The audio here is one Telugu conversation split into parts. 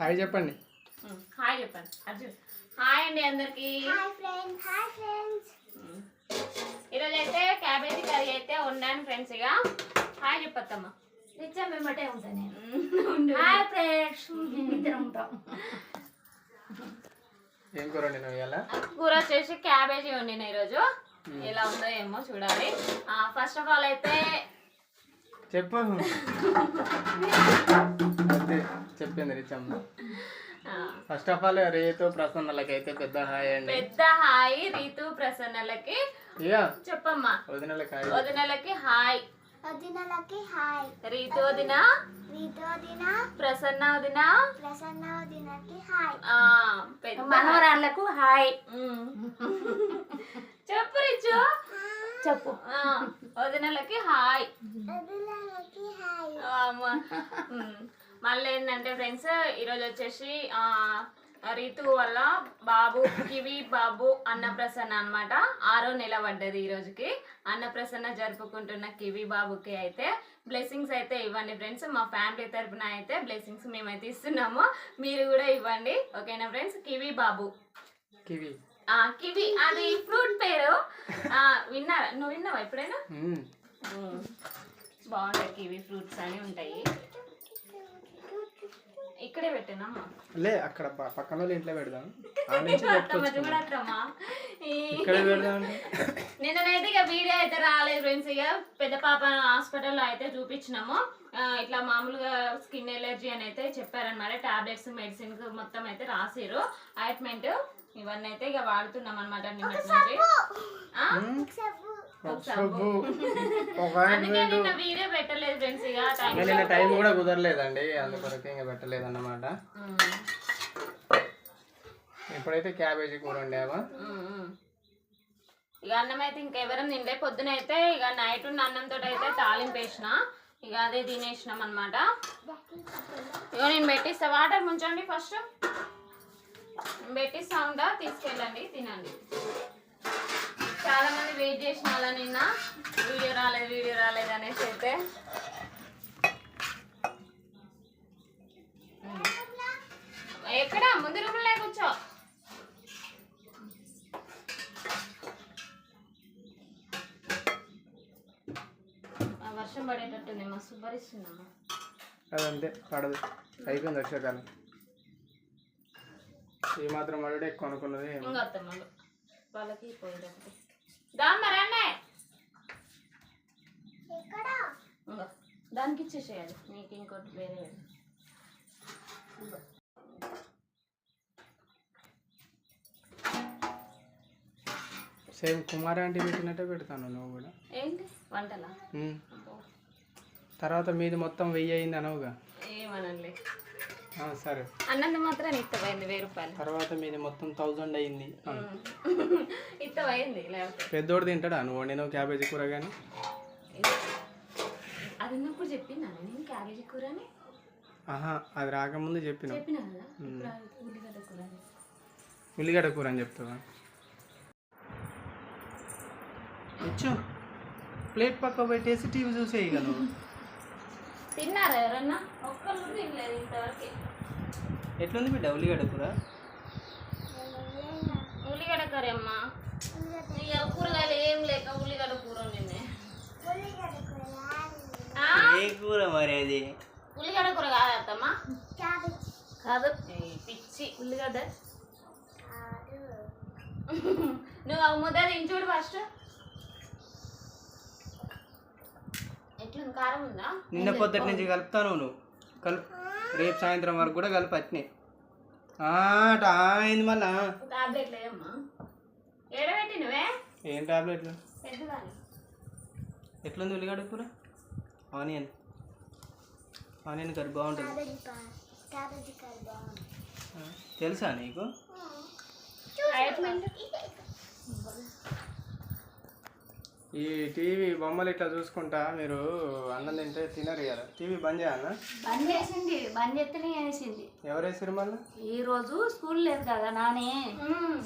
హాయ్ చెప్పండి. హాయ్ చెప్పండి. అర్జున్. హాయ్ అండి అందరికి. Hi friends. Hi friends. ఈరోజు అయితే క్యాబేజీ కర్రీ అయితే వండాను ఫ్రెండ్స్ ఇక హాయ్ చెప్పత్తమ్మా. నిత్యం వెంబటే ఉంటాను. నేను. Hi friends. ఇద్దరం ఉంటాం. ఏం కూర కూర వచ్చేసి క్యాబేజీ వండిన ఈరోజు. ఎలా ఉందో ఏమో చూడాలి. ఫస్ట్ ఆఫ్ ఆల్ అయితే చెప్పు అదే చెప్పింది రిచమ్మ ఫస్ట్ ఆఫ్ ఆల్ రేతు ప్రసన్నలకైతే పెద్ద హాయ్ అండి. పెద్ద హాయ్ రీతు ప్రసన్నలకి. చెప్పమ్మా. వదినలకి హాయ్. వదినలకి హాయ్. వదినలకి హాయ్. రీతు వదిన. రీతో వదిన. ప్రసన్న వదిన. ప్రసన్న వదినకి హాయ్. ఆ, పెద్ద మనవరాళ్ళకు హాయ్. చెప్పు రిచు చెప్పు. ఆ, వదినలకి హాయ్. మళ్ళీ ఏంటంటే ఫ్రెండ్స్ ఈరోజు వచ్చేసి ఆ, రీతు వల్ల బాబు కివి బాబు అన్నప్రసన్న అన్నమాట. ఆరో నెల పడ్డది ఈ రోజుకి అన్నప్రసన్న జరుపుకుంటున్న కివి బాబుకి అయితే బ్లెస్సింగ్స్ అయితే ఇవ్వండి ఫ్రెండ్స్. మా ఫ్యామిలీ తరపున అయితే బ్లెస్సింగ్స్ మేమైతే ఇస్తున్నాము. మీరు కూడా ఇవ్వండి. ఓకేనా ఫ్రెండ్స్? కివి బాబు. కివి. కివి అది ఫ్రూట్ పేరు. ఆ, విన్నారా నువ్వు విన్నావా ఎప్పుడైనా. బాగుంటాయి కివి ఫ్రూట్స్ అని ఉంటాయి. ఇక్కడే పెట్టానమ్మా లే అక్కడ పక్కన ఇంట్లో పెడదాం. నిన్ననైతే ఇక వీడియో అయితే రాలేదు ఫ్రెండ్స్ ఇక పెద్ద పాప హాస్పిటల్లో అయితే చూపించినాము. ఇట్లా మామూలుగా స్కిన్ ఎలర్జీ అని అయితే చెప్పారనమాట టాబ్లెట్స్ మెడిసిన్ మొత్తం అయితే రాసిరు ఆయింట్మెంట్ ఇవన్నీ అయితే ఇక వాడుతున్నాం అనమాట అందుకే నిన్న వీడియో పెట్టలేదు ఫ్రెండ్స్ ఇక టైం ఇంకా నిన్న టైం కూడా కుదరలేదండి అందుకొరకు ఇంకా పెట్టలేదు అన్నమాట. ఇప్పుడైతే క్యాబేజీ కూర వండావా? ఇక అన్నం అయితే ఇంకెవరం తిండే పొద్దున అయితే ఇక నైట్ ఉన్న అన్నంతో అయితే తాలింపు వేసిన. ఇక అదే తినేసినాం అనమాట ఇక నేను పెట్టిస్తా. వాటర్ ముంచండి ఫస్ట్. పెట్టిస్తా ఉంటా తీసుకెళ్ళండి తినండి. చాలా మంది వెయిట్ చేసిన వాళ్ళ నిన్న వీడియో రాలేదు వీడియో రాలేదు అనేసి అయితే. ఎక్కడ? ముందు రూమ్లో కూర్చో. ఆ వర్షం పడేటట్టుంది మా భరిస్తున్నాము అదంతే పడదు. అయిపోయింది వర్షాకాలం. ఈ మాత్రం పడడే ఎక్కువ అనుకున్నది వాళ్ళకి ఇంకా. దానికి ఇచ్చేసేయాలి. నీకు ఇంకోటి వేరే. సేమ్ కుమార్ ఆంటీ పెట్టినట్టే పెడతాను నువ్వు కూడా. ఏంటి? వంటలా? తర్వాత మీది మొత్తం వెయ్యి అయింది అనవుగా. ఏమనలే సరే. అన్నంది మాత్రం ఇత్తపోయింది వెయ్యి రూపాయలు? తర్వాత మీది మొత్తం థౌజండ్ అయింది లేకపోతే? పెద్దోడు తింటాడా? నువ్వు వండిన క్యాబేజీ కూర కానీ అది ఉన్నప్పుడు చెప్పిందా నేను క్యాబేజీ కూర ఆహా అది రాకముందు చెప్పిన చెప్పినా ఉల్లిగడ్డ కూర అని. చెప్తావా? ప్లేట్ పక్క పెట్టేసి టీవీ చూసేయి ఇక నువ్వు. తిన్నారా ఎవరన్నా? ఒక్కరు కూడా తినలేదు ఇంతవరకు. ఎట్లుంది బిడ్డ? ఉల్లిగడ్డ కూర? ఉల్లిగడ్డ కర్రీ అమ్మా. ఇక కూరగాయలు ఏం లేక ఉల్లిగడ్డ కూర ఆ? ఏ కూర మరి అది? ఉల్లిగడ్డ కూర కాదు అత్తమ్మా? కాదు. పిచ్చి ఉల్లిగడ్డ. నువ్వు ఆ ముద్ద తిని చూడు ఫస్ట్ ఎట్లుంది కారం ఉందా నిన్న పొద్దుటి నుంచి కలుపుతాను నువ్వు. కలుపు రేపు సాయంత్రం వరకు కూడా కలిపి అట్నే. అట అయింది మళ్ళా. టాబ్లెట్లు ఏమ్మా ఏడబెట్టి నువ్వే ఏం టాబ్లెట్లు ఎట్లుంది ఉల్లిగడ్డ కూర? ఆనియన్. ఆనియన్ కర్రీ బాగుంటుంది. తెలుసా నీకు? ఈ టీవీ బొమ్మలు ఇట్లా చూసుకుంటా మీరు అన్నం తింటే తినరు కదా. టీవీ బంద్ చేయాలనా బంద్ చేసింది బంద్ చేస్తేనే వేసింది ఎవరు వేసారు మళ్ళీ? ఈ రోజు స్కూల్ లేదు కదా నానే.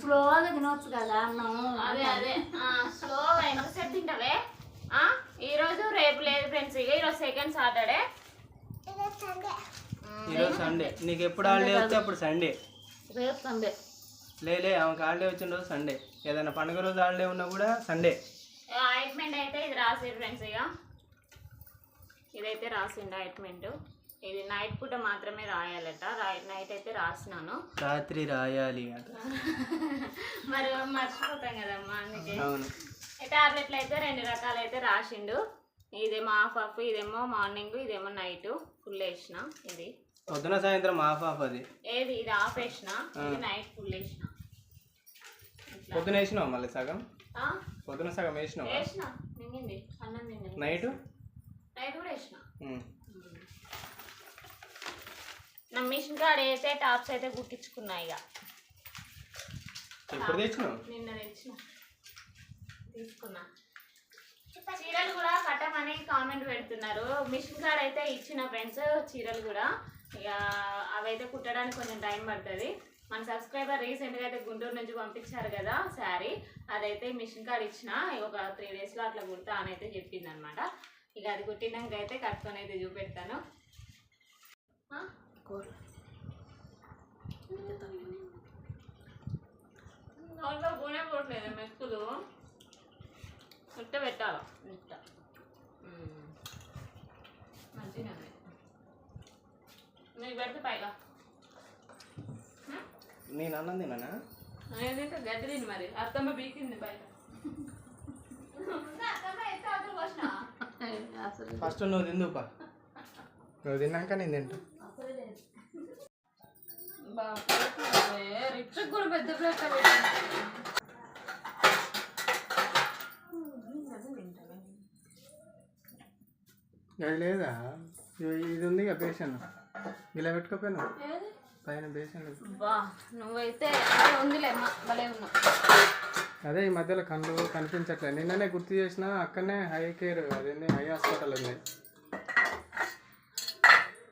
స్లోగా తినవచ్చు కదా అన్నం. అదే అదే. స్లో ఎంతసేపు తింటావే? ఆ, ఈ రోజు రేపు లేదు ఫ్రెండ్స్. ఇక ఈరోజు సెకండ్ సాటర్డే. ఈరోజు సండే. నీకు ఎప్పుడు హాలిడే వస్తే అప్పుడు సండే. రేపు సండే. లేలే ఆమెకు హాలిడే వచ్చిన రోజు సండే. ఏదైనా పండుగ రోజు హాలిడే ఉన్నా కూడా సండే. ఆయింట్మెంట్ అయితే ఇది రాసిరు ఫ్రెండ్స్ ఇక ఇదైతే రాసిండు ఆయింట్మెంట్ ఇది నైట్ పూట మాత్రమే రాయాలట. నైట్ అయితే రాసినాను. రాత్రి రాయాలి మరి మర్చిపోతాం కదమ్మా అందుకే. టాబ్లెట్లు అయితే రెండు రకాలు అయితే రాసిండు. ఇదేమో హాఫ్ హాఫ్ ఇదేమో మార్నింగ్ ఇదేమో నైట్. ఫుల్ వేసిన ఇది. పొద్దున సాయంత్రం ఆఫ్ ఆఫ్ అది. ఏది? ఇది ఆఫ్ వేసిన ఇది నైట్ ఫుల్ వేసిన. పొద్దున వేసినావు మళ్ళీ సగం? పొద్దున సగం వేసినావా? వేసిన. నింగింది అన్నం నింగింది నైట్? నైట్ కూడా వేసిన. నా మిషన్ కాడ అయితే టాప్స్ అయితే కుట్టించుకున్నా ఇక ఎప్పుడు తెచ్చినావు? నిన్న తెచ్చిన. తీసుకున్నా. చీరలు కూడా కట్టమని కామెంట్ పెడుతున్నారు. మిషన్ కాడ అయితే ఇచ్చిన ఫ్రెండ్స్ చీరలు కూడా. ఇక అవైతే కుట్టడానికి కొంచెం టైం పడుతుంది. మన సబ్స్క్రైబర్ రీసెంట్గా అయితే గుంటూరు నుంచి పంపించారు కదా శారీ. అదైతే మిషన్ కాడ ఇచ్చిన ఒక త్రీ డేస్లో అట్లా కుడతా అని అయితే చెప్పింది అనమాట ఇక అది కుట్టినాక అయితే కట్టుకొని అయితే చూపెడతాను. ఆ? దాంట్లో గునే పోవట్లేదు మెక్కులు ఇట్ట పెట్టాలి ఇట్ట మంచిగా నీకు పెడితే పైగా. నేను అన్నం తిన్నానా ఏంటంటే మరి. అత్తమ్మ బీకింది బయట. ఫస్ట్ నువ్వు తిందుపా నువ్వు తిన్నాక నేను తింటా. రిచ్ కూడా పెద్ద ప్లేట్ లేదా? ఇది ఉంది ఇక బేసన్ ఇలా పెట్టుకోపోయినా పైన బేసన్ బా నువ్వైతే అదే ఉందిలే అమ్మ భలే ఉన్నావు. అదే ఈ మధ్యలో కళ్ళు కనిపించట్లేదు నిన్ననే గుర్తు చేసిన అక్కడనే హై కేర్ అదేంటి హై హాస్పిటల్ ఉంది.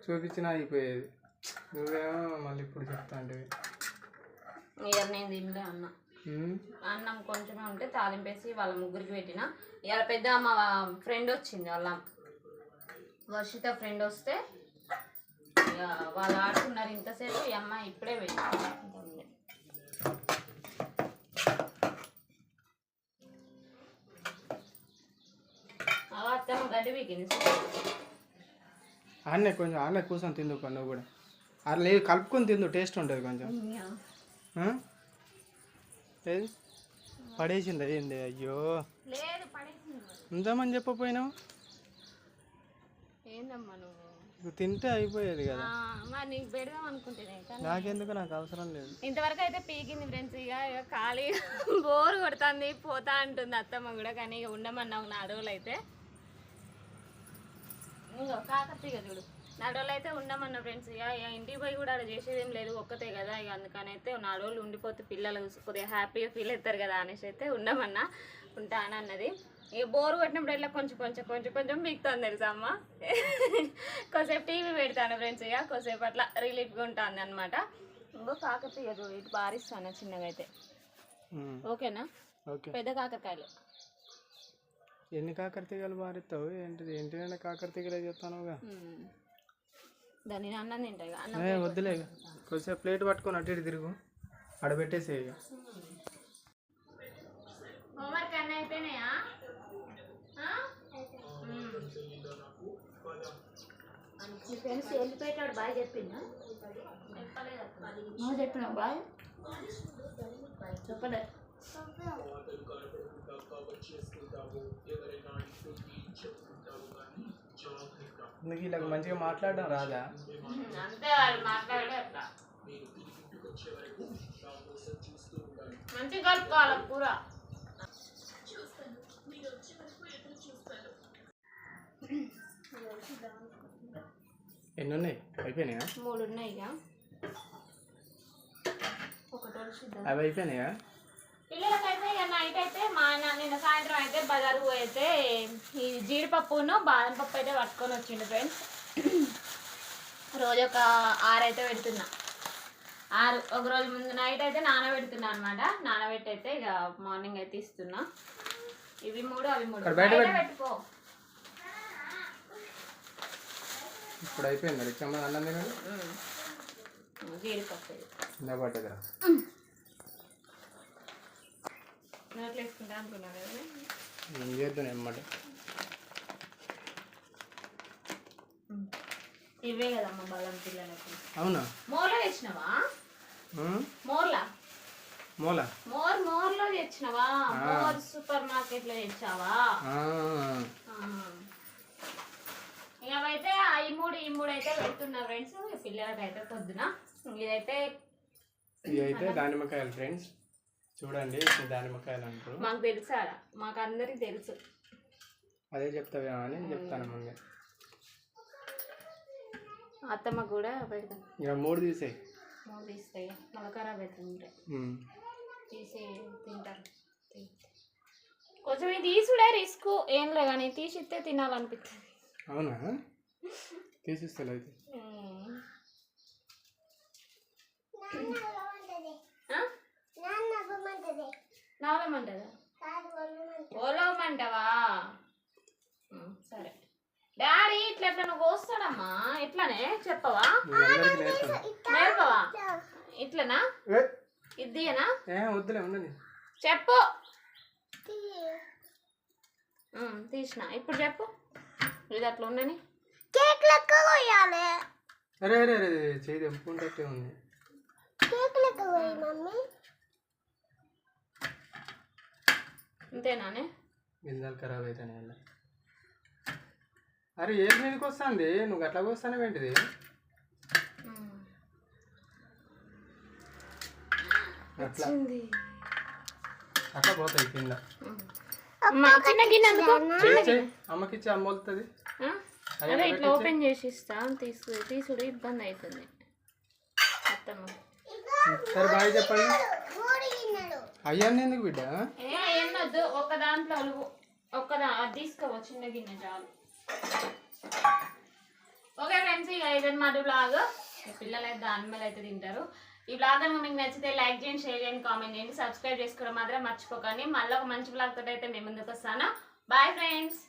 చూపించినా అయిపోయేది. నువ్వేమో మళ్ళీ ఇప్పుడు చెప్తా అంటే. నేను తినలే అన్న. అన్నం కొంచెమే ఉంటే తాలింపేసి వాళ్ళ ముగ్గురికి పెట్టిన. ఇవాళ పెద్ద అమ్మ ఫ్రెండ్ వచ్చింది వాళ్ళ వర్షిత ఫ్రెండ్ వస్తే వాళ్ళు ఆడుకున్నారు ఇంతసేపు ఈ అమ్మ ఇప్పుడే గడ్డి పీకింది. ఆడనే కొంచెం ఆడనే కూర్చొని తిందుకో నువ్వు కూడా. అట్లా లేదు కలుపుకొని తిందు టేస్ట్ ఉంటుంది కొంచెం? ఏది? పడేసింది ఏంది? అయ్యో. ఉందామని చెప్పపోయినావు. ఏందమ్మా నువ్వు? నువ్వు తింటే అయిపోయేది కదా. మరి నీకు పెడదాం అనుకుంటేనే కానీ నాకెందుకు? నాకు అవసరం లేదు. ఇంతవరకు అయితే పీకింది ఫ్రెండ్స్ ఇక ఇక ఖాళీ బోర్ కొడుతుంది పోతా అంటుంది అత్తమ్మ కూడా కానీ ఇక ఉండమన్నా ఒక నాలుగు రోజులు అయితే కాకతీయ చూడు. రోజులు అయితే ఉండమన్నా ఫ్రెండ్స్ ఇక ఇక ఇంటికి పోయి కూడా అక్కడ చేసేది ఏం లేదు ఒక్కతే కదా ఇక అందుకని అయితే రోజులు ఉండిపోతే పిల్లలు కొద్దిగా హ్యాపీగా ఫీల్ అవుతారు కదా అనేసి అయితే ఉండమన్నా ఉంటాను అన్నది ఇక బోర్ కొట్టినప్పుడు ఇట్లా కొంచెం కొంచెం కొంచెం కొంచెం మిగుతుంది తెలుసా అమ్మ? కొద్దిసేపు టీవీ పెడతాను ఫ్రెండ్స్ ఇక కొద్దిసేపు అట్లా రిలీఫ్గా ఉంటుంది అనమాట ఇంకో కాకతీయ చూడు ఇటు బారిస్తాను చిన్నగా అయితే. ఓకేనా? ఓకే. పెద్ద కాకరకాయలు. ఎన్ని కాకరతీగలు మారుతావు ఏంటిది ఏంటి కాకరతీగలే చెప్తానుగా ఉమ్. దాన్ని నేను అన్నం తింటా ఇక అన్నం వద్దులే. కొద్దిసేపు ప్లేట్ పట్టుకొని అటు ఇటు తిరుగు. ఇక. హోంవర్క్ అన్నీ అయిపోయినాయా ఆ? ఉమ్. మీ ఫ్రెండ్స్ వెళ్ళిపోయేటాడు బాగా చెప్పిందా. నువ్వు చెప్పినావు బాయ్? చెప్పలే. నీకు ఇలా మంచిగా మాట్లాడడం రాదా? అంతే వాళ్ళు మాట్లాడే అట్లా. మంచిగా కలుపుకోవాలి కూర? ఎన్ని ఉన్నాయి అయిపోయినాయా మూడు ఉన్నాయి అవి అయిపోయినాయా? పిల్లలకైతే ఇక నైట్ అయితే మా నిన్న సాయంత్రం అయితే బజారు పోయి అయితే ఈ జీడిపప్పును బాదం పప్పు అయితే పట్టుకొని వచ్చిండు ఫ్రెండ్స్ రోజు ఒక ఆరు అయితే పెడుతున్నా. ఆరు ఒక రోజు ముందు నైట్ అయితే నానబెడుతున్నా అనమాట నానబెట్టి అయితే ఇక మార్నింగ్ అయితే ఇస్తున్నా. ఇవి మూడు అవి మూడు. పెట్టుకో. ఇప్పుడు అయిపోయింది? రిచ్చమ్మ అన్నం తినడు ఇది. పట్టదురా నేను చేద్దాను ఎమ్మట ఇవే కదమ్మా బలం పిల్లలకు. అవునా? మోర్లో తెచ్చినవా? మోర్లా? మూల? మోర్ మోర్లో తెచ్చినవా? మోర్ సూపర్ మార్కెట్లో తెచ్చావా ఆ. ఆ. ఇక అవైతే ఆ ఈ మూడు అయితే పెడుతున్నా ఫ్రెండ్స్ పిల్లలకైతే పొద్దున. ఇదైతే ఇవి అయితే దానిమ్మకాయలు ఫ్రెండ్స్ చూడండి దానిమ్మకాయలు అంటారు. మాకు తెలుసు మాకు అందరికి తెలుసు. అదే చెప్తావేమో అని చెప్తాను ముందే. అత్తమ్మ కూడా పెడతాం. ఇక మూడు తీసేయి. మూడు తీస్తాయి. మళ్ళీ ఖరాబ్ అవుతుంటాయి ఉం. తీసి తింటారు. కొంచెం ఇది తీసుడే రిస్క్. ఏం లే కానీ తీసిస్తే తినాలనిపిస్తుంది. అవునా? అయితే? నవలమంటదా ఓలవమంటావా ఉమ్, సరే డాడీ ఇట్లా ఎట్లా కోస్తాడమ్మా? ఇట్లానే చెప్పవా? నేర్పాను నేర్పవా ఇట్లనా? ఏ, ఇద్దియనా ఏ వద్దులే ఉండని చెప్పు. ఉమ్, తీసిన. ఇప్పుడు చెప్పు. ఇది అట్లా ఉండని కేక్ లెక్క కొయ్యాలి అరే అరే అరే చేయి తెంపుకుంటే ఉంది. కేక్ లెక్క కొయ్యి మమ్మీ. అంతేనానే గింజలు ఖరాబ్ అవుతాయి వల్ల అరే ఏది మీదకి వస్తుంది? నువ్వు అట్లా వస్తానే ఏంటిది? ఉమ్. అట్లా. అట్లా పోతాయి కింద. అమ్మకి ఇచ్చి అమ్మ వస్తుంది? అదే ఇట్లా ఓపెన్ చేసి ఇస్తా తీసు తీసుడు ఇబ్బంది అవుతుంది అత్తమ్మ. సరే బాయ్ చెప్పండి. అయ్యాన్ని ఎందుకు బిడ్డ? ఏ ఎన్నొద్దు ఒక దాంట్లో అలుగు. ఒక్క దా అది తీసుకోవా చిన్న గిన్నె చాలు. ఓకే ఫ్రెండ్స్ ఇక ఇదన్నమాట బ్లాగ్ పిల్లలు అయితే దాని మీద అయితే తింటారు. ఈ బ్లాగ్ కనుక మీకు నచ్చితే లైక్ చేయండి షేర్ చేయండి కామెంట్ చేయండి సబ్స్క్రైబ్ చేసుకోవడం మాత్రం మర్చిపోకండి. మళ్ళీ ఒక మంచి బ్లాగ్ తోటి అయితే మేము ముందుకు వస్తాను. Bye friends.